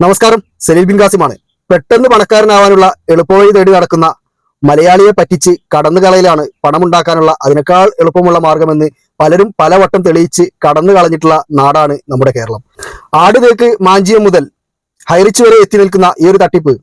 നമസ്കാരം സലീൽ ബിൻ കാസിമാണ് പെട്ടെന്ന് പണക്കാരനാവാനുള്ള എളുപ്പവഴി തേടി നടക്കുന്ന മലയാളിയെ പറ്റിച്ച് കടന്നു കളയിലാണ് പണമുണ്ടാക്കാനുള്ള അതിനേക്കാൾ എളുപ്പമുള്ള മാർഗമെന്ന് പലരും പലവട്ടം തെളിയിച്ച് കടന്നു കളഞ്ഞിട്ടുള്ള നാടാണ് നമ്മുടെ കേരളം. ആടുതേക്ക് മാഞ്ചിയം മുതൽ ഹൈറിച്ച് വരെ എത്തി നിൽക്കുന്ന ഈ ഒരു തട്ടിപ്പ്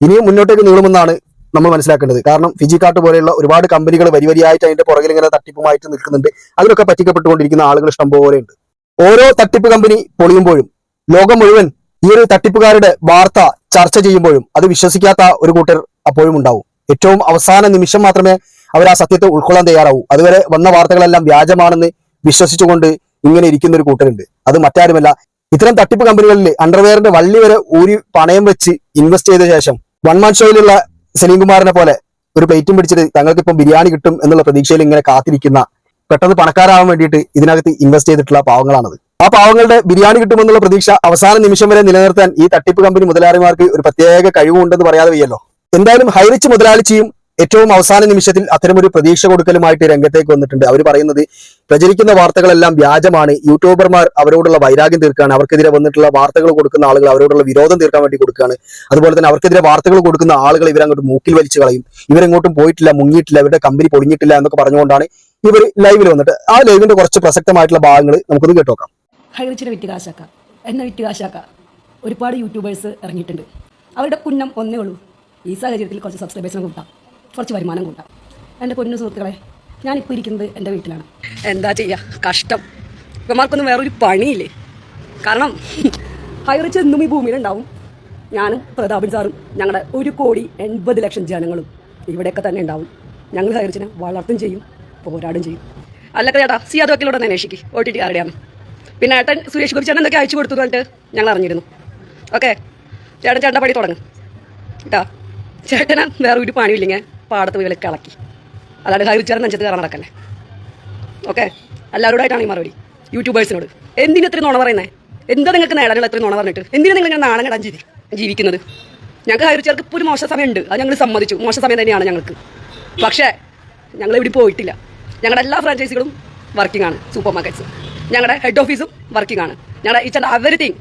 ഇനിയും മുന്നോട്ടേക്ക് നീളുമെന്നാണ് നമ്മൾ മനസ്സിലാക്കേണ്ടത്. കാരണം ഫിജിക്കാട്ട് പോലെയുള്ള ഒരുപാട് കമ്പനികൾ വരി വരിയായിട്ട് അതിന്റെ പുറകിൽ ഇങ്ങനെ തട്ടിപ്പുമായിട്ട് നിൽക്കുന്നുണ്ട്. അതിലൊക്കെ പറ്റിക്കപ്പെട്ടുകൊണ്ടിരിക്കുന്ന ആളുകൾ ഇഷ്ടം പോലെയുണ്ട് ഓരോ തട്ടിപ്പ് കമ്പനി പൊളിയുമ്പോഴും ലോകം മുഴുവൻ ഈ ഒരു തട്ടിപ്പുകാരുടെ വാർത്ത ചർച്ച ചെയ്യുമ്പോഴും അത് വിശ്വസിക്കാത്ത ഒരു കൂട്ടർ അപ്പോഴും ഉണ്ടാവും. ഏറ്റവും അവസാന നിമിഷം മാത്രമേ അവർ ആ സത്യത്തെ ഉൾക്കൊള്ളാൻ തയ്യാറാവൂ. അതുവരെ വന്ന വാർത്തകളെല്ലാം വ്യാജമാണെന്ന് വിശ്വസിച്ചുകൊണ്ട് ഇങ്ങനെ ഇരിക്കുന്ന ഒരു കൂട്ടരുണ്ട്. അത് മറ്റാരുമല്ല. ഇത്തരം തട്ടിപ്പ് കമ്പനികളിൽ അണ്ടർവെയറിന്റെ വള്ളി വരെ ഊരി പണയം വെച്ച് ഇൻവെസ്റ്റ് ചെയ്ത ശേഷം വൺ മാൻ ഷോയിലുള്ള സലീം കുമാറിനെ പോലെ ഒരു പ്ലേറ്റും പിടിച്ചിട്ട് തങ്ങൾക്ക് ഇപ്പം ബിരിയാണി കിട്ടും എന്നുള്ള പ്രതീക്ഷയിൽ ഇങ്ങനെ കാത്തിരിക്കുന്ന പെട്ടെന്ന് പണക്കാരാവാൻ വേണ്ടിയിട്ട് ഇതിനകത്ത് ഇൻവെസ്റ്റ് ചെയ്തിട്ടുള്ള പാവങ്ങളാണത്. ആ പാവങ്ങളുടെ ബിരിയാണി കിട്ടുമെന്നുള്ള പ്രതീക്ഷ അവസാന നിമിഷം വരെ നിലനിർത്താൻ ഈ തട്ടിപ്പ് കമ്പനി മുതലാളിമാർക്ക് ഒരു പ്രത്യേക കഴിവുണ്ടെന്ന് പറയാതെ വയ്യല്ലോ. എന്തായാലും ഹൈറിച്ച് മുതലാളിച്ചിയും ഏറ്റവും അവസാന നിമിഷത്തിൽ അത്തരമൊരു പ്രതീക്ഷ കൊടുക്കലുമായിട്ട് രംഗത്തേക്ക് വന്നിട്ടുണ്ട്. അവർ പറയുന്നത് പ്രചരിക്കുന്ന വാർത്തകളെല്ലാം വ്യാജമാണ്. യൂട്യൂബർമാർ അവരോടുള്ള വൈരാഗ്യം തീർക്കുകയാണ്. അവർക്കെതിരെ വന്നിട്ടുള്ള വാർത്തകൾ കൊടുക്കുന്ന ആളുകൾ അവരോടുള്ള വിരോധം തീർക്കാൻ വേണ്ടി കൊടുക്കുകയാണ്. അതുപോലെ തന്നെ അവർക്കെതിരെ വാർത്തകൾ കൊടുക്കുന്ന ആളുകൾ ഇവരങ്ങോട്ട് മൂക്കിൽ വലിച്ചു കളയും. ഇവരെങ്ങോട്ടും പോയിട്ടില്ല മുങ്ങിയിട്ടില്ല ഇവരുടെ കമ്പനി പൊളിഞ്ഞിട്ടില്ല എന്നൊക്കെ പറഞ്ഞുകൊണ്ടാണ് ഇവർ ലൈവിൽ വന്നിട്ട്. ആ ലൈവിന്റെ കുറച്ച് പ്രസക്തമായിട്ടുള്ള ഭാഗങ്ങൾ നമുക്കൊന്ന് കേട്ടോക്കാം ഹൈറിച്ചിനെ വിറ്റ് കാശാക്കാം എന്നെ വിറ്റ് കാശാക്കാം ഒരുപാട് യൂട്യൂബേഴ്സ് ഇറങ്ങിയിട്ടുണ്ട്. അവരുടെ കുന്നം ഒന്നേ ഉള്ളൂ. ഈ സാഹചര്യത്തിൽ കുറച്ച് സബ്സ്ക്രൈബേഴ്സിനെ കൂട്ടാം. കുറച്ച് വരുമാനം കൂട്ടാം. എന്റെ പൊന്നു സുഹൃത്തുക്കളെ ഞാനിപ്പോൾ ഇരിക്കുന്നത് എന്റെ വീട്ടിലാണ്. എന്താ ചെയ്യുക കഷ്ടം. ഇവന്മാർക്കൊന്നും വേറൊരു പണിയില്ലേ? കാരണം ഹൈറിച്ച് എന്നും ഈ ഭൂമിയിലുണ്ടാവും. ഞാനും പ്രതാപൻ സാറും ഞങ്ങളുടെ ഒരു കോടി എൺപത് ലക്ഷം ജനങ്ങളും ഇവിടെയൊക്കെ തന്നെ ഉണ്ടാവും. ഞങ്ങൾ ഹൈറിച്ചിനെ വളർത്തും ചെയ്യും പോരാടും ചെയ്യും. അല്ലൊക്കെ ചേട്ടാ സി അത് വക്കീലോട് ഒന്ന് അന്വേഷിക്കും. ഒ ടി ടി ആരുടെയാണ്? പിന്നെ ഏട്ടൻ സുരേഷ് കുറിച്ചാൻ എന്തൊക്കെ അയച്ചു കൊടുത്തു എന്നിട്ട് ഞങ്ങൾ അറിഞ്ഞിരുന്നു. ഓക്കെ ചേട്ടൻ ചേട്ടന്റെ പണി തുടങ്ങും. കേട്ടോ ചേട്ടന വേറെ ഒരു പണിയില്ലെങ്കിൽ പാടത്ത് പോയി വിലക്ക് ഇളക്കി അല്ലാണ്ട് ഹൈറിച്ചാരൻ നെഞ്ചത്ത് കയറാൻ നടക്കല്ലേ. ഓക്കെ എല്ലാവരോടായിട്ടാണ് ഈ മറുപടി. യൂട്യൂബേഴ്സിനോട് എന്തിനു ഇത്രയും നുണ പറയുന്നത് എന്താ നിങ്ങൾക്ക് നേടാനുള്ള ഇത്രയും നുണ പറഞ്ഞിട്ട്? എന്തിനാ നിങ്ങൾ ഇങ്ങനെ നാണം കെടാൻ ജീവി ജീവിക്കുന്നത്? ഞങ്ങൾക്ക് ഹൈറിച്ചാർക്ക് ഇപ്പോൾ ഒരു മോശ സമയമുണ്ട്. അത് ഞങ്ങൾ സമ്മതിച്ചു. മോശ സമയം തന്നെയാണ് ഞങ്ങൾക്ക്. പക്ഷേ ഞങ്ങൾ ഇവിടെ പോയിട്ടില്ല. ഞങ്ങളുടെ എല്ലാ ഫ്രാഞ്ചൈസികളും വർക്കിംഗ് ആണ്. സൂപ്പർ മാർക്കറ്റ്സ് ഞങ്ങളുടെ ഹെഡ് ഓഫീസും വർക്കിംഗ് ആണ്. ഞങ്ങളുടെ ഈച്ച് ആൻഡ് എവറിത്തിങ്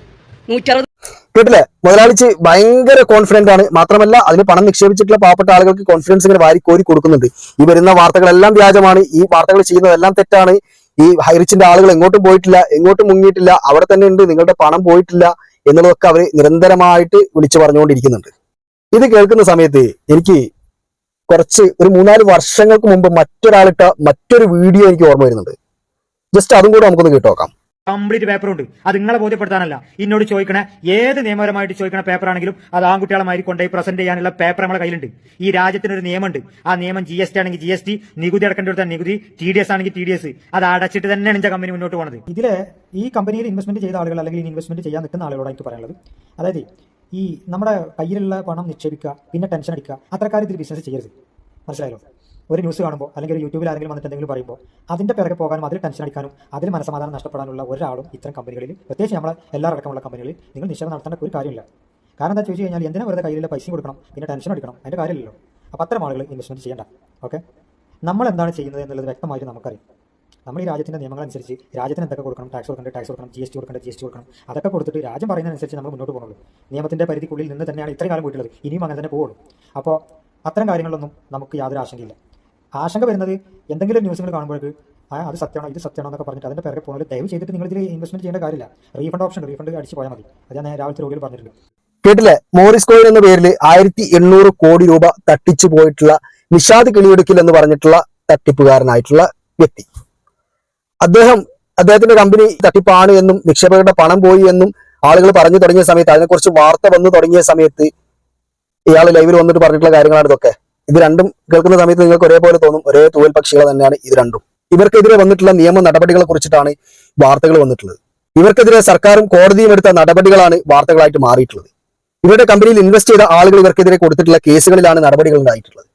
നൂറ്ററുപത് കേട്ടില്ലേ മുതലാളിച്ച് ഭയങ്കര കോൺഫിഡന്റ് ആണ്. മാത്രമല്ല അതിന് പണം നിക്ഷേപിച്ചിട്ടുള്ള പാവപ്പെട്ട ആളുകൾക്ക് കോൺഫിഡൻസ് ഇങ്ങനെ വാരി കോരി കൊടുക്കുന്നുണ്ട്. ഈ വരുന്ന വാർത്തകളെല്ലാം വ്യാജമാണ്. ഈ വാർത്തകൾ ചെയ്യുന്നതെല്ലാം തെറ്റാണ്. ഈ ഹൈറിച്ചിന്റെ ആളുകൾ എങ്ങോട്ടും പോയിട്ടില്ല എങ്ങോട്ടും മുങ്ങിയിട്ടില്ല അവിടെ തന്നെ ഉണ്ട് നിങ്ങളുടെ പണം പോയിട്ടില്ല എന്നുള്ളതൊക്കെ അവർ നിരന്തരമായിട്ട് വിളിച്ചു പറഞ്ഞുകൊണ്ടിരിക്കുന്നുണ്ട്. ഇത് കേൾക്കുന്ന സമയത്ത് എനിക്ക് കുറച്ച് ഒരു മൂന്നാൽ വർഷങ്ങൾക്ക് മുമ്പ് മറ്റൊരാളിട്ട മറ്റൊരു വീഡിയോ എനിക്ക് ഓർമ്മ വരുന്നുണ്ട്. ജസ്റ്റ് അതും കൂടെ നമുക്കൊന്ന് കേട്ടോക്കാം. കംപ്ലീറ്റ് പേപ്പർ ഉണ്ട്. അത് നിങ്ങളെ ബോധ്യപ്പെടുത്താനല്ല. എന്നോട് ചോദിക്കണ ഏത് നിയമപരമായിട്ട് ചോദിക്കണ പേപ്പർ ആണെങ്കിലും അത് ആൺകുട്ടികളെ മാതിരി കൊണ്ടുപോയി പ്രസന്റ് ചെയ്യാനുള്ള പേപ്പർ നമ്മളെ കയ്യിലുണ്ട്. ഈ രാജ്യത്തിന് ഒരു നിയമമുണ്ട്. ആ നിയമം ജി എസ് ടി ആണെങ്കിൽ ജി എസ് ടി നികുതി അടക്കേണ്ട നികുതി ടി ഡി എസ് ആണെങ്കിൽ ടി ഡി എസ് അത് അടച്ചിട്ട് തന്നെയാണ് എന്റെ കമ്പനി മുന്നോട്ട് പോകുന്നത് ഇതിൽ ഈ കമ്പനിയിൽ ഇൻവെസ്റ്റ്മെന്റ് ചെയ്ത ആളുകൾ അല്ലെങ്കിൽ ഇൻവെസ്റ്റ്മെന്റ് ചെയ്യാൻ നിൽക്കുന്ന ആളുകളോട് എനിക്ക് പറയാനുള്ളത്. അതായത് ഈ നമ്മുടെ കയ്യിലുള്ള പണം നിക്ഷേപിക്കുക പിന്നെ ടെൻഷൻ അടിക്കുക അത്രക്കാർ ഇതിൽ ബിസിനസ് ചെയ്യരുത്. മനസ്സിലായല്ലോ? ഒരു ന്യൂസ് കാണുമ്പോൾ അല്ലെങ്കിൽ ഒരു യൂട്യൂബിൽ ആരെങ്കിലും വന്നിട്ട് എന്തെങ്കിലും പറയുമ്പോൾ അതിന്റെ പിറകെ പോകാനും അതിൽ ടെൻഷൻ അടിക്കാനും അതിൽ മനസ്സമാധാനം നഷ്ടപ്പെടാനുള്ള ഒരാളും ഇത്തരം കമ്പനികളിൽ പ്രത്യേകിച്ച് നമ്മളെ എല്ലാ അടക്കമുള്ള കമ്പനികളിൽ നിങ്ങൾ നിക്ഷേപം നടത്തേണ്ട ഒരു കാര്യമില്ല. കാരണം എന്താ ചോദിച്ചു കഴിഞ്ഞാൽ എന്തിനാ വെറുതെ കയ്യിലുള്ള പൈസ കൊടുക്കണം പിന്നെ ടെൻഷൻ അടിക്കണം അതിന്റെ കാര്യമില്ലല്ലോ. അപ്പോൾ അത്തരം ആളുകൾ ഇൻവെസ്റ്റ്മെന്റ് ചെയ്യേണ്ട ഓക്കെ നമ്മൾ എന്താണ് ചെയ്യുന്നത് എന്നുള്ളത് വ്യക്തമായിട്ട് നമുക്കറിയാം. നമ്മൾ ഈ രാജ്യത്തിന്റെ നിയമങ്ങൾ അനുസരിച്ച് രാജ്യത്തിന് എന്തൊക്കെ കൊടുക്കണം ടാക്സ് കൊടുക്കേണ്ട ടാക്സ് കൊടുക്കണം ജി എസ് ടി കൊടുക്കേണ്ട ജി എസ് ടി കൊടുക്കണം അതൊക്കെ കൊടുത്തിട്ട് രാജ്യം പറയുന്നതനുസരിച്ച് നമ്മൾ മുന്നോട്ട് പോകുള്ളൂ നിയമത്തിന്റെ പരിധിക്കുള്ളിൽ നിന്ന് തന്നെയാണ് ഇത്രയും കാലം പോയിട്ടുള്ളത് ഇനിയും അങ്ങനെ തന്നെ പോകുള്ളൂ അപ്പോൾ അത്തരം കാര്യങ്ങളൊന്നും നമുക്ക് യാതൊരു ആശങ്കയില്ല. ആശങ്ക വരുന്നത് എന്തെങ്കിലും ന്യൂസുകൾ കാണുമ്പോഴേക്ക് അത് സത്യമാണോ ഇത് സത്യമാണോ എന്നൊക്കെ പറഞ്ഞിട്ട് അതിന്റെ പേരെ പോകുന്നത് ദയവ് ചെയ്തിട്ട് നിങ്ങൾ ഇതിൽ ഇൻവെസ്റ്റ്മെന്റ് ചെയ്യേണ്ട കാര്യമില്ല. റീഫണ്ട് ഓപ്ഷൻ റീഫണ്ട് അടിച്ച് പോയാൽ മതി. അത് ഞാൻ രാവിലത്തെ രോഗികൾ പറഞ്ഞിട്ടുണ്ട്. കേട്ടില്ലേ? മോറിസ് കോയിൻ എന്ന പേരിൽ ആയിരത്തി എണ്ണൂറ് കോടി രൂപ തട്ടിച്ചു പോയിട്ടുള്ള നിഷാദ് കിളിയൊടുക്കിൽ എന്ന് പറഞ്ഞിട്ടുള്ള തട്ടിപ്പുകാരനായിട്ടുള്ള വ്യക്തി. അദ്ദേഹം അദ്ദേഹത്തിന്റെ കമ്പനി തട്ടിപ്പാണ് എന്നും നിക്ഷേപകരുടെ പണം പോയി എന്നും ആളുകൾ പറഞ്ഞു തുടങ്ങിയ സമയത്ത് അതിനെക്കുറിച്ച് വാർത്ത വന്നു തുടങ്ങിയ സമയത്ത് ഇയാൾ ലൈവിൽ വന്നിട്ട് പറഞ്ഞിട്ടുള്ള കാര്യങ്ങളാണ് ഇതൊക്കെ. ഇത് രണ്ടും കേൾക്കുന്ന സമയത്ത് നിങ്ങൾക്ക് ഒരേപോലെ തോന്നും ഒരേ തൂവൽ പക്ഷികൾ തന്നെയാണ് ഇത് രണ്ടും. ഇവർക്കെതിരെ വന്നിട്ടുള്ള നിയമ നടപടികളെ കുറിച്ചിട്ടാണ് വാർത്തകൾ വന്നിട്ടുള്ളത്. ഇവർക്കെതിരെ സർക്കാരും കോടതിയും എടുത്ത നടപടികളാണ് വാർത്തകളായിട്ട് മാറിയിട്ടുള്ളത്. ഇവരുടെ കമ്പനിയിൽ ഇൻവെസ്റ്റ് ചെയ്ത ആളുകൾ ഇവർക്കെതിരെ കൊടുത്തിട്ടുള്ള കേസുകളിലാണ് നടപടികൾ ഉണ്ടായിട്ടുള്ളത്.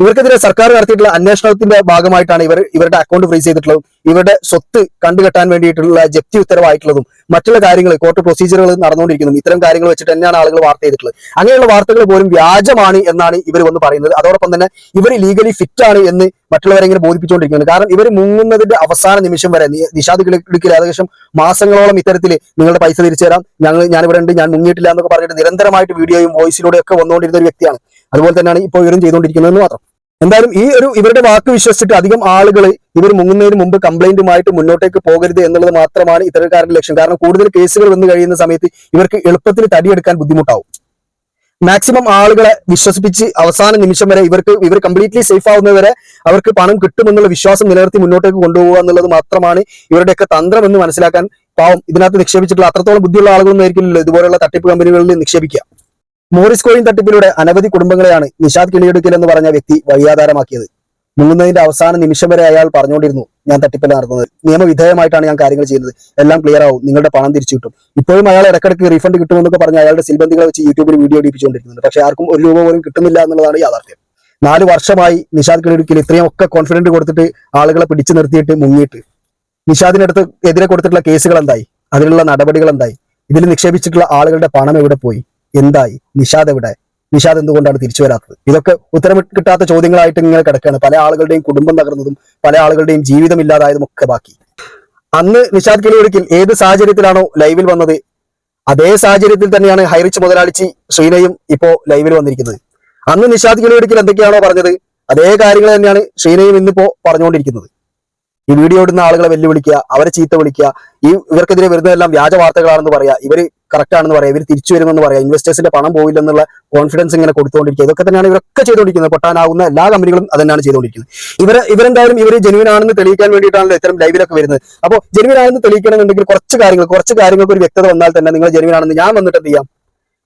ഇവർക്കെതിരെ സർക്കാർ നടത്തിയിട്ടുള്ള അന്വേഷണത്തിന്റെ ഭാഗമായിട്ടാണ് ഇവർ ഇവരുടെ അക്കൗണ്ട് ഫ്രീസ് ചെയ്തിട്ടുള്ളതും. ഇവരുടെ സ്വത്ത് കണ്ടുകെട്ടാൻ വേണ്ടിയിട്ടുള്ള ജപ്തി ഉത്തരവായിട്ടുള്ളതും മറ്റുള്ള കാര്യങ്ങൾ കോർട്ട് പ്രൊസീജിയറുകൾ നടന്നുകൊണ്ടിരിക്കുന്നതും ഇത്തരം കാര്യങ്ങൾ വെച്ചിട്ട് തന്നെയാണ് ആളുകൾ വാർത്ത ചെയ്തിട്ടുള്ളത്. അങ്ങനെയുള്ള വാർത്തകൾ പോലും വ്യാജമാണ് എന്നാണ് ഇവർ വന്ന് പറയുന്നത്. അതോടൊപ്പം തന്നെ ഇവർ ലീഗലി ഫിറ്റ് ആണ് എന്ന് മറ്റുള്ളവരെ ഇങ്ങനെ ബോധിപ്പിച്ചുകൊണ്ടിരിക്കുന്നത് കാരണം ഇവർ മുങ്ങുന്നതിന്റെ അവസാന നിമിഷം വരെ നിഷാദ് കിളിക്കിൽ ഏകദേശം മാസങ്ങളോളം ഇത്തരത്തിൽ നിങ്ങളുടെ പൈസ തിരിച്ചു തരാം. ഞങ്ങൾ ഞാനിവിടെ ഉണ്ട് ഞാൻ മുങ്ങിയിട്ടില്ല എന്നൊക്കെ പറഞ്ഞിട്ട് നിരന്തരമായിട്ട് വീഡിയോയും വോയിസിലൂടെ ഒക്കെ വന്നുകൊണ്ടിരുന്ന ഒരു വ്യക്തിയാണ്. അതുപോലെ തന്നെയാണ് ഇപ്പോൾ ഇവരും ചെയ്തുകൊണ്ടിരിക്കുന്നതെന്ന് മാത്രം. എന്തായാലും ഈ ഒരു ഇവരുടെ വാക്ക് വിശ്വസിച്ചിട്ട് അധികം ആളുകൾ ഇവർ മുങ്ങുന്നതിന് മുമ്പ് കംപ്ലൈന്റുമായിട്ട് മുന്നോട്ടേക്ക് പോകരുത് എന്നുള്ളത് മാത്രമാണ് ഇത്തരക്കാരുടെ ലക്ഷ്യം. കാരണം കൂടുതൽ കേസുകൾ വന്നു കഴിയുന്ന സമയത്ത് ഇവർക്ക് എളുപ്പത്തിൽ തടിയെടുക്കാൻ ബുദ്ധിമുട്ടാവും. മാക്സിമം ആളുകളെ വിശ്വസിപ്പിച്ച് അവസാന നിമിഷം വരെ ഇവർക്ക് ഇവർ കംപ്ലീറ്റ്ലി സേഫ് ആവുന്നവരെ അവർക്ക് പണം കിട്ടുമെന്നുള്ള വിശ്വാസം നിലനിർത്തി മുന്നോട്ടേക്ക് കൊണ്ടുപോകുക എന്നുള്ളത് മാത്രമാണ് ഇവരുടെയൊക്കെ തന്ത്രം എന്ന് മനസ്സിലാക്കാൻ പാവം ഇതിനകത്ത് നിക്ഷേപിച്ചിട്ടുള്ള അത്രത്തോളം ബുദ്ധിയുള്ള ആളുകളൊന്നും ആയിരിക്കില്ലല്ലോ ഇതുപോലുള്ള തട്ടിപ്പ് കമ്പനികളിൽ നിക്ഷേപിക്കുക. മോറിസ് കോയിൻ തട്ടിപ്പിലൂടെ അനവധി കുടുംബങ്ങളെയാണ് നിഷാദ് കിളിയെടുക്കൽ എന്ന് പറഞ്ഞ വ്യക്തി വഴിയാധാരമാക്കിയത്. മുങ്ങുന്നതിന്റെ അവസാന നിമിഷം വരെ അയാൾ പറഞ്ഞുകൊണ്ടിരുന്നു ഞാൻ തട്ടിപ്പല്ല നടത്തുന്നത് നിയമവിധേയമായിട്ടാണ് ഞാൻ കാര്യങ്ങൾ ചെയ്യുന്നത്. എല്ലാം ക്ലിയർ ആവും. നിങ്ങളുടെ പണം തിരിച്ചു കിട്ടും. ഇപ്പോഴും അയാൾ ഇടയ്ക്കിടയ്ക്ക് റീഫണ്ട് കിട്ടുമെന്നൊക്കെ പറഞ്ഞ് അയാളുടെ സിൽബന്ധികളെ വെച്ച് യൂട്യൂബിൽ വീഡിയോ ഇടിപ്പിച്ചുകൊണ്ടിരിക്കുന്നുണ്ട്. പക്ഷേ ആർക്കും ഒരു രൂപ പോലും കിട്ടുന്നില്ല എന്നുള്ളതാണ് യാഥാർത്ഥ്യം. നാല് വർഷമായി നിഷാദ് കിളിയെടുക്കൽ ഇത്രയും ഒക്കെ കോൺഫിഡന്റ് കൊടുത്തിട്ട് ആളുകളെ പിടിച്ചു നിർത്തിയിട്ട് മുങ്ങിയിട്ട്. നിഷാദിനടുത്ത് എതിരെ കൊടുത്തിട്ടുള്ള കേസുകൾ എന്തായി? അതിനുള്ള നടപടികൾ എന്തായി? ഇതിൽ നിക്ഷേപിച്ചിട്ടുള്ള ആളുകളുടെ പണം എവിടെ പോയി? എന്തായി? നിഷാദ് എവിടെ? നിഷാദ് എന്തുകൊണ്ടാണ് തിരിച്ചു വരാത്തത്? ഇതൊക്കെ ഉത്തരം കിട്ടാത്ത ചോദ്യങ്ങളായിട്ട് ഇങ്ങനെ കിടക്കുകയാണ്. പല ആളുകളുടെയും കുടുംബം തകർന്നതും പല ആളുകളുടെയും ജീവിതം ഇല്ലാതായതും ഒക്കെ ബാക്കി. അന്ന് നിഷാദ് കിളിയൊടുക്കിൽ ഏത് സാഹചര്യത്തിലാണോ ലൈവിൽ വന്നത്? അതേ സാഹചര്യത്തിൽ തന്നെയാണ് ഹൈറിച്ച് മുതലാളിച്ചി ശ്രീനയും ഇപ്പോ ലൈവിൽ വന്നിരിക്കുന്നത്. അന്ന് നിഷാദ് കിളിയൊടുക്കിൽ എന്തൊക്കെയാണോ പറഞ്ഞത്? അതേ കാര്യങ്ങൾ തന്നെയാണ് ശ്രീനയും ഇന്നിപ്പോ പറഞ്ഞുകൊണ്ടിരിക്കുന്നത്. ഈ വീഡിയോ ഇടുന്ന ആളുകളെ വെല്ലുവിളിക്കുക അവരെ ചീത്ത വിളിക്കുക ഈ ഇവർക്കെതിരെ വരുന്നതെല്ലാം വ്യാജ വാർത്തകളാണെന്ന് പറയാ ഇവർ കറക്റ്റ് ആണെന്ന് പറയാം. ഇവർ തിരിച്ചു വരുമെന്ന് പറയാം. ഇൻവെസ്റ്റേഴ്സിന്റെ പണം പോയില്ലെന്നുള്ള കോൺഫിഡൻസ് ഇങ്ങനെ കൊടുത്തുകൊണ്ടിരിക്കുക. ഇതൊക്കെ തന്നെയാണ് ഇവരൊക്കെ ചെയ്തുകൊണ്ടിരിക്കുന്നത്. പൊട്ടാനാവുന്ന എല്ലാ കമ്പനികളും അതന്നെയാണ് ചെയ്തുകൊണ്ടിരിക്കുന്നത്. ഇവർ ഇവരെന്തായാലും ഇവർ ജെനുവിൻ ആണെന്ന് തെളിയിക്കാൻ വേണ്ടിയിട്ടാണല്ലോ ഇത്തരം ലൈവിലൊക്കെ വരുന്നത്. അപ്പോൾ ജെനുവിൻ ആണെന്ന് തെളിയിക്കണമെന്നുണ്ടെങ്കിൽ കുറച്ച് കാര്യങ്ങൾ കുറച്ച് കാര്യങ്ങൾക്ക് ഒരു വ്യക്തത വന്നാൽ തന്നെ നിങ്ങൾ ജെനുവിൻ ആണെന്ന് ഞാൻ വന്നിട്ട് എന്ത് ചെയ്യാം?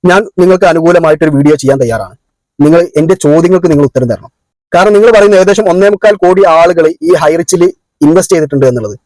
ഞാൻ നിങ്ങൾക്ക് അനുകൂലമായിട്ട് ഒരു വീഡിയോ ചെയ്യാൻ തയ്യാറാണ്. നിങ്ങൾ എന്റെ ചോദ്യങ്ങൾക്ക് നിങ്ങൾ ഉത്തരം തരണം. കാരണം നിങ്ങൾ പറയുന്ന ഏകദേശം ഒന്നേ മുക്കാൽ കോടി ആളുകൾ ഈ ഹൈറിച്ചിൽ ഇൻവെസ്റ്റ് ചെയ്തിട്ടുണ്ട് എന്നുള്ളത്.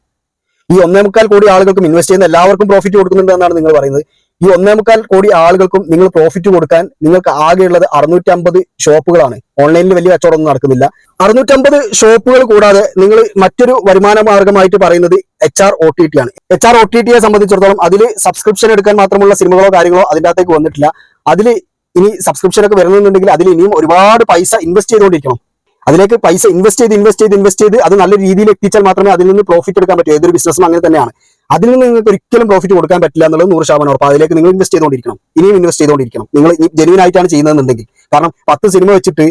ഈ ഒന്നേ മുക്കാൽ കോടി ആളുകൾക്കും ഇൻവെസ്റ്റ് ചെയ്യുന്ന എല്ലാവർക്കും പ്രോഫിറ്റ് കൊടുക്കുന്നുണ്ട് എന്നാണ് നിങ്ങൾ പറയുന്നത്. ഈ ഒന്നേ മുക്കാൽ കോടി ആളുകൾക്കും നിങ്ങൾ പ്രോഫിറ്റ് കൊടുക്കാൻ നിങ്ങൾക്ക് ആകെയുള്ളത് അറുന്നൂറ്റമ്പത് ഷോപ്പുകളാണ്. ഓൺലൈനിൽ വലിയ കച്ചവടമൊന്നും നടക്കുന്നില്ല. അറുന്നൂറ്റമ്പത് ഷോപ്പുകൾ കൂടാതെ നിങ്ങൾ മറ്റൊരു വരുമാന മാർഗമായിട്ട് പറയുന്നത് H R O T T ആണ്. എച്ച് ആർ ഒ ടി ടിയെ സംബന്ധിച്ചിടത്തോളം അതിൽ സബ്സ്ക്രിപ്ഷൻ എടുക്കാൻ മാത്രമുള്ള സിനിമകളോ കാര്യങ്ങളോ അതിന്റെ അകത്തേക്ക് വന്നിട്ടില്ല. അതിൽ ഇനി സബ്സ്ക്രിപ്ഷൻ ഒക്കെ വരുന്നുണ്ടെങ്കിൽ അതിൽ ഇനിയും ഒരുപാട് പൈസ ഇൻവെസ്റ്റ് ചെയ്തുകൊണ്ടിരിക്കണം. അതിലേക്ക് പൈസ ഇൻവെസ്റ്റ് ചെയ്ത് ഇൻവെസ്റ്റ് ചെയ്ത് ഇൻവെസ്റ്റ് ചെയ്ത് അത് നല്ല രീതിയിൽ എത്തിച്ചാൽ മാത്രമേ അതിൽ നിന്ന് പ്രോഫിറ്റ് എടുക്കാൻ പറ്റൂ. ഏതൊരു ബിസിനസ്സും അങ്ങനെ തന്നെയാണ്. അതിൽ നിന്ന് നിങ്ങൾക്ക് ഒരിക്കലും പ്രോഫിറ്റ് കൊടുക്കാൻ പറ്റില്ല എന്നുള്ളത് നൂറ് ശതമാനം ഉറപ്പ് അതിലേക്ക് നിങ്ങൾ ഇൻവെസ്റ്റ് ചെയ്തുകൊണ്ടിരിക്കണം. ഇനിയും ഇൻവെസ്റ്റ് ചെയ്തുകൊണ്ടിരിക്കണം. നിങ്ങൾ ജെനുവിൻ ആയിട്ടാണ് ചെയ്യുന്നതെന്നുണ്ടെങ്കിൽ. കാരണം പത്ത് സിനിമ വെച്ചിട്ട്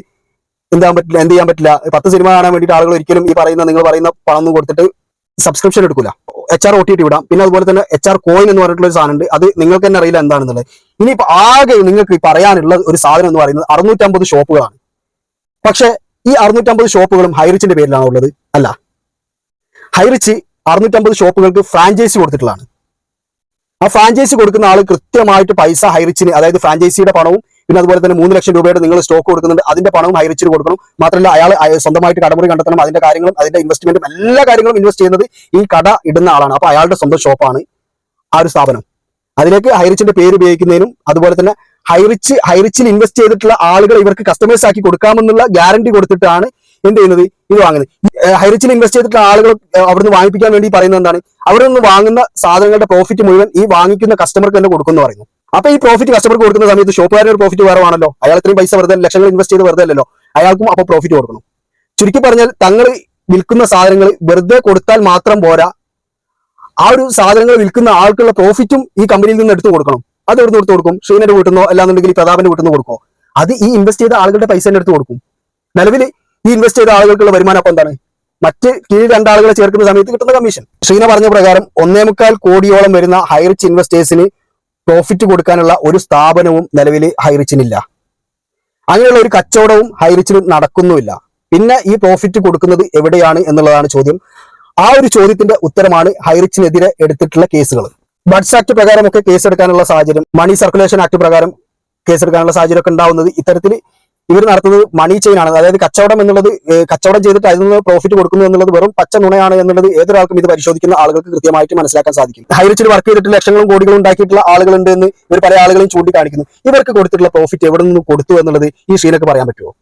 എന്താൻ പറ്റില്ല എന്ത് ചെയ്യാൻ പറ്റില്ല. പത്ത് സിനിമ കാണാൻ വേണ്ടിയിട്ട് ആളുകൾ ഒരിക്കലും ഈ പറയുന്ന നിങ്ങൾ പറയുന്ന പണം ഒന്നും കൊടുത്തിട്ട് സബ്സ്ക്രിപ്ഷൻ എടുക്കില്ല H R O T T വിടാം പിന്നെ അതുപോലെ തന്നെ എച്ച് ആർ കോയിൻ എന്ന് പറഞ്ഞിട്ടുള്ള ഒരു സാധനം ഉണ്ട് അത് നിങ്ങൾക്ക് തന്നെ അറിയില്ല എന്താണെന്നുള്ളത്. ഇനിയിപ്പോൾ ആകെ നിങ്ങൾക്ക് പറയാനുള്ള ഒരു സാധനം എന്ന് പറയുന്നത് അറുന്നൂറ്റമ്പത് ഷോപ്പുകളാണ്. പക്ഷെ ഈ അറുന്നൂറ്റമ്പത് ഷോപ്പുകളും ഹൈറിച്ചിന്റെ പേരിലാണ് ഉള്ളത്? അല്ല. ഹൈറിച്ച് അറുന്നൂറ്റമ്പത് ഷോപ്പുകൾക്ക് ഫ്രാഞ്ചൈസി കൊടുത്തിട്ടുള്ളതാണ്. ആ ഫ്രാഞ്ചൈസി കൊടുക്കുന്ന ആൾ കൃത്യമായിട്ട് പൈസ ഹൈറിച്ചിന് അതായത് ഫ്രാഞ്ചൈസിയുടെ പണവും പിന്നെ അതുപോലെ തന്നെ മൂന്ന് ലക്ഷം രൂപയുടെ നിങ്ങൾ സ്റ്റോക്ക് കൊടുക്കുന്നുണ്ട് അതിന്റെ പണവും ഹൈറിച്ചിന് കൊടുക്കണം. മാത്രമല്ല അയാൾ സ്വന്തമായിട്ട് കടമുറി കണ്ടെത്തണം അതിന്റെ കാര്യങ്ങളും അതിന്റെ ഇൻവെസ്റ്റ്മെന്റും എല്ലാ കാര്യങ്ങളും ഇൻവെസ്റ്റ് ചെയ്യുന്നത് ഈ കട ഇടുന്ന ആളാണ്. അപ്പൊ അയാളുടെ സ്വന്തം ഷോപ്പാണ് ആ ഒരു സ്ഥാപനം. അതിലേക്ക് ഹൈറിച്ചിന്റെ പേര് ഉപയോഗിക്കുന്നതിനും അതുപോലെ തന്നെ ഹൈറിച്ച് ഹൈറിച്ചിൽ ഇൻവെസ്റ്റ് ചെയ്തിട്ടുള്ള ആളുകൾ ഇവർക്ക് കസ്റ്റമേഴ്സ് ആക്കി കൊടുക്കാമെന്നുള്ള ഗ്യാരണ്ടി കൊടുത്തിട്ടാണ് എന്ത് ചെയ്യുന്നത് ഇത് വാങ്ങുന്നത്. ഹൈറിച്ചിൽ ഇൻവെസ്റ്റ് ചെയ്തിട്ടുള്ള ആളുകൾ അവിടുന്ന് വാങ്ങിപ്പിക്കാൻ വേണ്ടി പറയുന്നത് എന്താണ്? അവിടെ നിന്ന് വാങ്ങുന്ന സാധനങ്ങളുടെ പ്രോഫിറ്റ് മുഴുവൻ ഈ വാങ്ങിക്കുന്ന കസ്റ്റമർക്ക് തന്നെ കൊടുക്കുന്നു പറയുന്നു. അപ്പൊ ഈ പ്രോഫിറ്റ് കസ്റ്റമർക്ക് കൊടുക്കുന്ന സമയത്ത് ഷോപ്പുകാരുടെ പ്രോഫിറ്റ് വേറെ ആണല്ലോ അയാൾ ഇത്രയും പൈസ വെറുതെ ലക്ഷങ്ങൾ ഇൻവെസ്റ്റ് ചെയ്ത് വെറുതെ അല്ലല്ലോ. അയാൾക്കും അപ്പോൾ പ്രോഫിറ്റ് കൊടുക്കണം. ചുരുക്കി പറഞ്ഞാൽ തങ്ങൾ വിൽക്കുന്ന സാധനങ്ങൾ വെറുതെ കൊടുത്താൽ മാത്രം പോരാ. ആ ഒരു സാധനങ്ങൾ വിൽക്കുന്ന ആൾക്കുള്ള പ്രോഫിറ്റും ഈ കമ്പനിയിൽ നിന്ന് എടുത്തു കൊടുക്കണം. അത് എവിടുന്ന് എടുത്തു കൊടുക്കും? ശ്രീനന്റെ വീട്ടിൽ നിന്നോ അല്ലാന്നുണ്ടെങ്കിൽ പ്രതാപന്റെ വീട്ടിൽ നിന്ന് കൊടുക്കോ? അത് ഈ ഇൻവെസ്റ്റ് ചെയ്ത ആളുകളുടെ പൈസ തന്നെ എടുത്തു കൊടുക്കും. നിലവിൽ ഈ ഇൻവെസ്റ്റ് ചെയ്ത ആളുകൾക്കുള്ള വരുമാനം അപ്പം എന്താണ്? മറ്റ് കീഴ് രണ്ടാളുകളെ ചേർക്കുന്ന സമയത്ത് കിട്ടുന്ന കമ്മീഷൻ ശ്രീന പറഞ്ഞ പ്രകാരം ഒന്നേ മുക്കാൽ കോടിയോളം വരുന്ന ഹൈറിച്ച് ഇൻവെസ്റ്റേഴ്സിന് പ്രോഫിറ്റ് കൊടുക്കാനുള്ള ഒരു സ്ഥാപനവും നിലവിൽ ഹൈറിച്ചിനില്ല അങ്ങനെയുള്ള ഒരു കച്ചവടവും ഹൈറിച്ചിന് നടക്കുന്നുമില്ല. പിന്നെ ഈ പ്രോഫിറ്റ് കൊടുക്കുന്നത് എവിടെയാണ് എന്നുള്ളതാണ് ചോദ്യം. ആ ഒരു ചോദ്യത്തിന്റെ ഉത്തരമാണ് ഹൈറിച്ചിനെതിരെ എടുത്തിട്ടുള്ള കേസുകൾ. ബഡ്സ് ആക്ട് പ്രകാരമൊക്കെ കേസെടുക്കാനുള്ള സാഹചര്യം മണി സർക്കുലേഷൻ ആക്ട് പ്രകാരം കേസെടുക്കാനുള്ള സാഹചര്യം ഒക്കെ ഉണ്ടാവുന്നത് ഇത്തരത്തിൽ ഇവർ നടത്തുന്നത് മണി ചെയിൻ ആണ്. അതായത് കച്ചവടം എന്നുള്ളത് കച്ചവടം ചെയ്തിട്ട് അതിൽ നിന്ന് പ്രോഫിറ്റ് കൊടുക്കുന്നു എന്നുള്ളത് വെറും പച്ച നുണയാണ് എന്നുള്ളത് ഏതൊരാൾക്കും ഇത് പരിശോധിക്കുന്ന ആളുകൾക്ക് കൃത്യമായിട്ട് മനസ്സിലാക്കാൻ സാധിക്കും. ഹൈറിച്ചിൽ വർക്ക് ചെയ്തിട്ട് ലക്ഷങ്ങളും കോടികളും ഉണ്ടാക്കിയിട്ടുള്ള ആളുകളുണ്ട് എന്ന് ഇവർ പല ആളുകളും ചൂണ്ടിക്കാണിക്കുന്നു. ഇവർക്ക് കൊടുത്തിട്ടുള്ള പ്രോഫിറ്റ് എവിടെ നിന്ന് കൊടുത്തു എന്നുള്ളത് ഈ ഷീനക്ക് പറയാൻ പറ്റുമോ?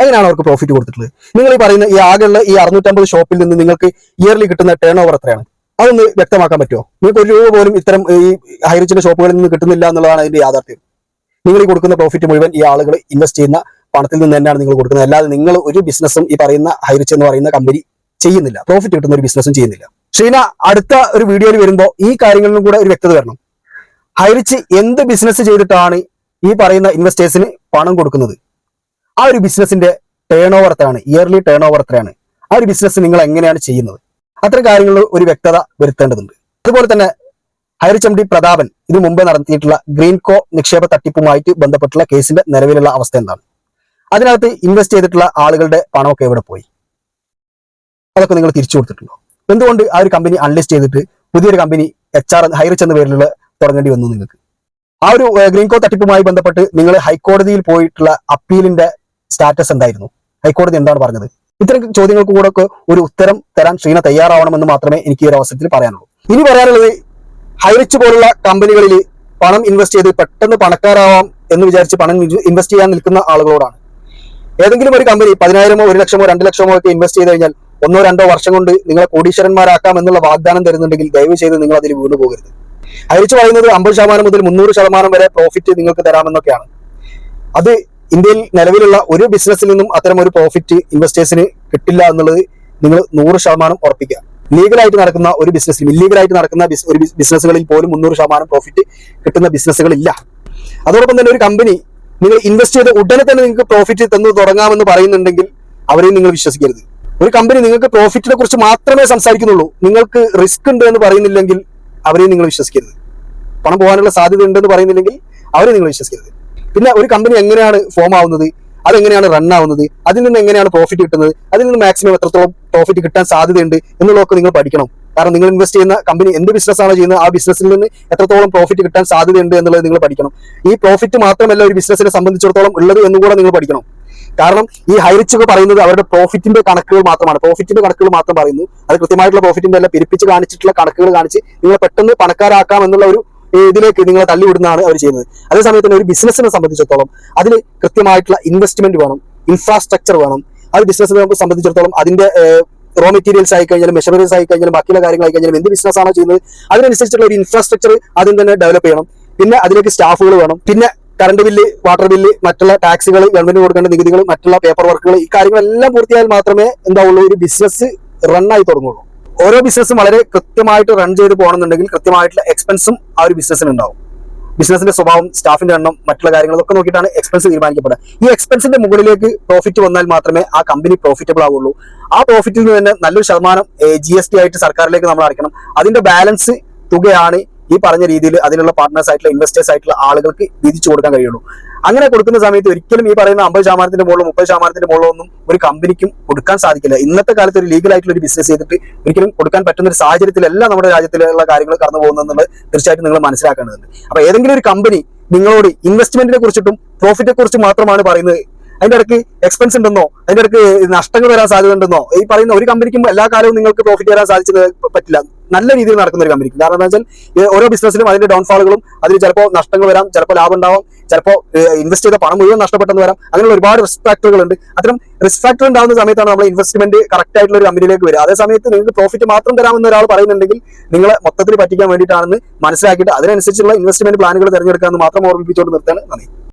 എങ്ങനെയാണ് അവർക്ക് പ്രോഫിറ്റ് കൊടുത്തിട്ടുള്ളത്? നിങ്ങൾ ഈ പറയുന്ന ഈ ആകെയുള്ള ഈ അറുന്നൂറ്റമ്പത് ഷോപ്പിൽ നിന്ന് നിങ്ങൾക്ക് ഇയർലി കിട്ടുന്ന ടേൺ ഓവർ എത്രയാണ്? അതൊന്ന് വ്യക്തമാക്കാൻ പറ്റുമോ? നിങ്ങൾക്ക് ഒരു രൂപ പോലും ഇത്തരം ഈ ഹൈറിച്ചിന്റെ ഷോപ്പുകളിൽ നിന്ന് കിട്ടുന്നില്ല എന്നുള്ളതാണ് അതിന്റെ യാഥാർത്ഥ്യം. നിങ്ങൾ ഈ കൊടുക്കുന്ന പ്രോഫിറ്റ് മുഴുവൻ ഈ ആളുകൾ ഇൻവെസ്റ്റ് ചെയ്യുന്ന പണത്തിൽ നിന്ന് തന്നെയാണ് നിങ്ങൾ കൊടുക്കുന്നത്. അല്ലാതെ നിങ്ങൾ ഒരു ബിസിനസ്സും ഈ പറയുന്ന ഹൈറിച്ച് എന്ന് പറയുന്ന കമ്പനി ചെയ്യുന്നില്ല. പ്രോഫിറ്റ് കിട്ടുന്ന ഒരു ബിസിനസ്സും ചെയ്യുന്നില്ല. ഷീന അടുത്ത ഒരു വീഡിയോയിൽ വരുമ്പോൾ ഈ കാര്യങ്ങളിലും കൂടെ ഒരു വ്യക്തത വരണം. ഹൈറിച്ച് എന്ത് ബിസിനസ് ചെയ്തിട്ടാണ് ഈ പറയുന്ന ഇൻവെസ്റ്റേഴ്സിന് പണം കൊടുക്കുന്നത്? ആ ഒരു ബിസിനസിന്റെ ടേൺ ഓവർ എത്രയാണ്? ഇയർലി ടേൺ ഓവർ എത്രയാണ്? ആ ഒരു ബിസിനസ് നിങ്ങൾ എങ്ങനെയാണ് ചെയ്യുന്നത്? അത്തരം കാര്യങ്ങളിൽ ഒരു വ്യക്തത വരുത്തേണ്ടതുണ്ട്. അതുപോലെ തന്നെ ഹയർ ഡി പ്രതാപൻ ഇത് മുമ്പ് നടത്തിയിട്ടുള്ള ഗ്രീൻകോ നിക്ഷേപ തട്ടിപ്പുമായിട്ട് ബന്ധപ്പെട്ടുള്ള കേസിന്റെ നിലവിലുള്ള അവസ്ഥ എന്താണ്? അതിനകത്ത് ഇൻവെസ്റ്റ് ചെയ്തിട്ടുള്ള ആളുകളുടെ പണമൊക്കെ എവിടെ പോയി? അതൊക്കെ നിങ്ങൾ തിരിച്ചു കൊടുത്തിട്ടുണ്ടോ? എന്തുകൊണ്ട് ആ ഒരു കമ്പനി അൺലിസ്റ്റ് ചെയ്തിട്ട് പുതിയൊരു കമ്പനി എച്ച് ആർ ഹൈറിച്ച് എന്ന പേരിലുള്ള തുടങ്ങേണ്ടി വന്നു നിങ്ങൾക്ക്? ആ ഒരു ഗ്രീൻ ഗ്രീൻകോ തട്ടിപ്പുമായി ബന്ധപ്പെട്ട് നിങ്ങൾ ഹൈക്കോടതിയിൽ പോയിട്ടുള്ള അപ്പീലിന്റെ സ്റ്റാറ്റസ് എന്തായിരുന്നു? ഹൈക്കോടതി എന്താണ് പറഞ്ഞത്? ഇത്തരം ചോദ്യങ്ങൾക്ക് കൂടെ ഒരു ഉത്തരം തരാൻ ശ്രീന തയ്യാറാവണമെന്ന് മാത്രമേ എനിക്ക് ഈ ഒരു അവസരത്തിൽ പറയാനുള്ളൂ. ഇനി പറയാനുള്ളത് ഹൈറിച്ച് പോലുള്ള കമ്പനികളിൽ പണം ഇൻവെസ്റ്റ് ചെയ്ത് പെട്ടെന്ന് പണക്കാരാവാം എന്ന് വിചാരിച്ച് പണം ഇൻവെസ്റ്റ് ചെയ്യാൻ നിൽക്കുന്ന ആളുകളോടാണ്. ഏതെങ്കിലും ഒരു കമ്പനി പതിനായിരമോ ഒരു ലക്ഷമോ രണ്ട് ലക്ഷമോ ഒക്കെ ഇൻവെസ്റ്റ് ചെയ്ത് കഴിഞ്ഞാൽ ഒന്നോ രണ്ടോ വർഷം കൊണ്ട് നിങ്ങളെ കോടീശ്വരന്മാരാക്കാം എന്നുള്ള വാഗ്ദാനം തരുന്നുണ്ടെങ്കിൽ ദയവ് ചെയ്ത് നിങ്ങൾ അതിൽ വീണു പോകരുത്. അയച്ചു പറയുന്നത് അമ്പത് ശതമാനം മുതൽ മുന്നൂറ് ശതമാനം വരെ പ്രോഫിറ്റ് നിങ്ങൾക്ക് തരാമെന്നൊക്കെയാണ്. അത് ഇന്ത്യയിൽ നിലവിലുള്ള ഒരു ബിസിനസ്സിൽ നിന്നും അത്തരം ഒരു പ്രോഫിറ്റ് ഇൻവെസ്റ്റേഴ്സിന് കിട്ടില്ല എന്നുള്ളത് നിങ്ങൾ നൂറ് ശതമാനം ഉറപ്പിക്കുക. ലീഗലായിട്ട് നടക്കുന്ന ഒരു ബിസിനസ്സിലും ഇല്ലീഗലായിട്ട് നടക്കുന്ന ഒരു ബിസ്- ബിസിനസ്സുകളിൽ പോലും മുന്നൂറ് ശതമാനം പ്രോഫിറ്റ് കിട്ടുന്ന ബിസിനസ്സുകളില്ല അതോടൊപ്പം തന്നെ ഒരു കമ്പനി നിങ്ങൾ ഇൻവെസ്റ്റ് ചെയ്ത് ഉടനെ തന്നെ നിങ്ങൾക്ക് പ്രോഫിറ്റ് തന്നു തുടങ്ങാമെന്ന് പറയുന്നുണ്ടെങ്കിൽ അവരെയും നിങ്ങൾ വിശ്വസിക്കരുത്. ഒരു കമ്പനി നിങ്ങൾക്ക് പ്രോഫിറ്റിനെ കുറിച്ച് മാത്രമേ സംസാരിക്കുന്നുള്ളൂ. നിങ്ങൾക്ക് റിസ്ക് ഉണ്ട് എന്ന് പറയുന്നില്ലെങ്കിൽ അവരെയും നിങ്ങൾ വിശ്വസിക്കരുത്. പണം പോകാനുള്ള സാധ്യത ഉണ്ടെന്ന് പറയുന്നില്ലെങ്കിൽ അവരെ നിങ്ങൾ വിശ്വസിക്കരുത്. പിന്നെ ഒരു കമ്പനി എങ്ങനെയാണ് ഫോം ആവുന്നത്? അതെങ്ങനെയാണ് റൺ ആവുന്നത്? അതിൽ നിന്ന് എങ്ങനെയാണ് പ്രോഫിറ്റ് കിട്ടുന്നത്? അതിൽ നിന്ന് മാക്സിമം എത്രത്തോളം പ്രോഫിറ്റ് കിട്ടാൻ സാധ്യതയുണ്ട് എന്നുള്ളതൊക്കെ നിങ്ങൾ പഠിക്കണം. കാരണം നിങ്ങൾ ഇൻവെസ്റ്റ് ചെയ്യുന്ന കമ്പനി എന്ത് ബിസിനസ് ബിസിനസ്സാണ് ചെയ്യുന്നത് ആ ബിസിനസ്സിൽ നിന്ന് എത്രത്തോളം പ്രോഫിറ്റ് കിട്ടാൻ സാധ്യതയുണ്ട് എന്നുള്ളത് നിങ്ങൾ പഠിക്കണം. ഈ പ്രോഫിറ്റ് മാത്രമല്ല ഒരു ബിസിനസ്സിനെ സംബന്ധിച്ചിടത്തോളം ഉള്ളത് എന്നും കൂടെ നിങ്ങൾ പഠിക്കണം. കാരണം ഈ ഹൈറിച്ച് ഒക്കെ പറയുന്നത് അവരുടെ പ്രോഫിറ്റിന്റെ കണക്കുകൾ മാത്രമാണ്. പ്രോഫിറ്റിന്റെ കണക്കുകൾ മാത്രം പറയുന്നു. അത് കൃത്യമായിട്ടുള്ള പ്രോഫിറ്റിന്റെ അല്ല പിരിപ്പിച്ച് കാണിച്ചിട്ടുള്ള കണക്കുകൾ കാണിച്ച് നിങ്ങളെ പെട്ടെന്ന് പണക്കാരാക്കാം എന്നുള്ള ഒരു ഇതിലേക്ക് നിങ്ങളെ തള്ളിവിടുന്നതാണ് അവർ ചെയ്യുന്നത്. അതേസമയത്ത് തന്നെ ഒരു ബിസിനസ്സിനെ സംബന്ധിച്ചിടത്തോളം അതിന് കൃത്യമായിട്ടുള്ള ഇൻവെസ്റ്റ്മെന്റ് വേണം ഇൻഫ്രാസ്ട്രക്ചർ വേണം. ഒരു ബിസിനസ്സിനെ സംബന്ധിച്ചിടത്തോളം അതിന്റെ റോ മെറ്റീരിയൽസ് ആയി കഴിഞ്ഞാലും മെഷീനറീസ് ആയി കഴിഞ്ഞാലും ബാക്കിയുള്ള കാര്യങ്ങൾ ആയി കഴിഞ്ഞാലും എന്ത് ബിസിനസ് ആണോ ചെയ്യുന്നത് അതിനനുസരിച്ചുള്ള ഒരു ഇൻഫ്രാസ്ട്രക്ചർ ആദ്യം തന്നെ ഡെവലപ്പ് ചെയ്യണം. പിന്നെ അതിലേക്ക് സ്റ്റാഫുകൾ വേണം. പിന്നെ കറണ്ട് ബില്ല് വാട്ടർ ബില്ല് മറ്റുള്ള ടാക്സുകൾ ഗവൺമെന്റ് കൊടുക്കേണ്ട നികുതികൾ മറ്റുള്ള പേപ്പർ വർക്കുകൾ ഈ കാര്യങ്ങളെല്ലാം പൂർത്തിയായാൽ മാത്രമേ എന്താ ഉള്ളൂ ഒരു ബിസിനസ് റണ്ണായി തുടങ്ങുള്ളൂ. ഓരോ ബിസിനസ്സും വളരെ കൃത്യമായിട്ട് റൺ ചെയ്ത് പോകണമെന്നുണ്ടെങ്കിൽ കൃത്യമായിട്ടുള്ള എക്സ്പെൻസും ആ ഒരു ബിസിനസ്സിന് ഉണ്ടാവും. ബിസിനസിന്റെ സ്വഭാവം സ്റ്റാഫിന്റെ എണ്ണം മറ്റുള്ള കാര്യങ്ങളൊക്കെ നോക്കിയിട്ടാണ് എക്സ്പെൻസ് തീരുമാനിക്കപ്പെടുക. ഈ എക്സ്പെൻസിന്റെ മുകളിലേക്ക് പ്രോഫിറ്റ് വന്നാൽ മാത്രമേ ആ കമ്പനി പ്രോഫിറ്റബിൾ ആവുള്ളൂ. ആ പ്രോഫിറ്റിൽ നിന്ന് തന്നെ നല്ലൊരു ശതമാനം ജി ആയിട്ട് സർക്കാരിലേക്ക് നമ്മൾ അടയ്ക്കണം. അതിന്റെ ബാലൻസ് തുകയാണ് ഈ പറഞ്ഞ രീതിയിൽ അതിനുള്ള പാർട്ട്നേഴ്സ് ആയിട്ടുള്ള ഇൻവെസ്റ്റേഴ്സ് ആയിട്ടുള്ള ആളുകൾക്ക് വിധിച്ചു കൊടുക്കാൻ കഴിയുള്ളൂ. അങ്ങനെ കൊടുക്കുന്ന സമയത്ത് ഒരിക്കലും ഈ പറയുന്ന അമ്പത് ശതമാനത്തിന്റെ മുകളിലോ മുപ്പത് ശതമാനത്തിന്റെ മുകളിലോ ഒന്നും ഒരു കമ്പനിക്കും കൊടുക്കാൻ സാധിക്കില്ല. ഇന്നത്തെ കാലത്ത് ഒരു ലീഗൽ ആയിട്ടുള്ള ഒരു ബിസിനസ് ചെയ്തിട്ട് ഒരിക്കലും കൊടുക്കാൻ പറ്റുന്ന ഒരു സാഹചര്യത്തിലല്ല നമ്മുടെ രാജ്യത്തിലുള്ള കാര്യങ്ങൾ കടന്നു പോകുന്നതെന്നുള്ളത് തീർച്ചയായിട്ടും നിങ്ങൾ മനസ്സിലാക്കേണ്ടതുണ്ട്. അപ്പൊ ഏതെങ്കിലും ഒരു കമ്പനി നിങ്ങളോട് ഇൻവെസ്റ്റ്മെന്റിനെ കുറിച്ചിട്ടും പ്രോഫിറ്റിനെ കുറിച്ചും മാത്രമാണ് പറയുന്നത് അതിന്റെ ഇടയ്ക്ക് എക്സ്പെൻസ് ഉണ്ടെന്നോ? അതിന്റെ ഇടയ്ക്ക് നഷ്ടങ്ങൾ വരാൻ സാധ്യത ഉണ്ടെന്നോ? ഈ പറയുന്ന ഒരു കമ്പനിക്കും എല്ലാ കാലവും നിങ്ങൾക്ക് പ്രോഫിറ്റ് വരാൻ സാധിച്ചത് പറ്റില്ല. നല്ല രീതിയിൽ നടക്കുന്ന ഒരു കമ്പനിക്ക് കാരണം എന്താ വെച്ചാൽ ഓരോ ബിസിനസ്സിലും അതിന്റെ ഡൗൺഫാളുകളും അതിൽ ചിലപ്പോൾ നഷ്ടങ്ങൾ വരാം ചിലപ്പോൾ ലാഭം ഉണ്ടാവും ചിലപ്പോൾ ഇൻവെസ്റ്റ് ചെയ്ത പണം മുഴുവൻ നഷ്ടപ്പെട്ടെന്ന് വരാം. അങ്ങനെയുള്ള ഒരുപാട് റിസ്ക് ഫാക്ടറുകൾ ഉണ്ട് അത്തരം റിസ്ക് ഫാക്ടർ ഉണ്ടാകുന്ന സമയത്താണ് നമ്മൾ ഇൻവെസ്റ്റ്മെന്റ് കറക്റ്റ് ആയിട്ടുള്ള ഒരു കമ്പനിയിലേക്ക് വരിക. അതേ സമയത്ത് നിങ്ങൾക്ക് പ്രോഫിറ്റ് മാത്രം തരാമെന്ന് ഒരാൾ പറയുന്നുണ്ടെങ്കിൽ നിങ്ങളെ മൊത്തത്തിൽ പറ്റിക്കാൻ വേണ്ടിയിട്ടാണെന്ന് മനസ്സിലാക്കിയിട്ട് അതിനനുസരിച്ചുള്ള ഇൻവെസ്റ്റ്മെന്റ് പ്ലാനുകൾ തിരഞ്ഞെടുക്കാമെന്ന് മാത്രം ഓർമ്മിപ്പിച്ചുകൊണ്ട് നിർത്താൻ നന്ദി.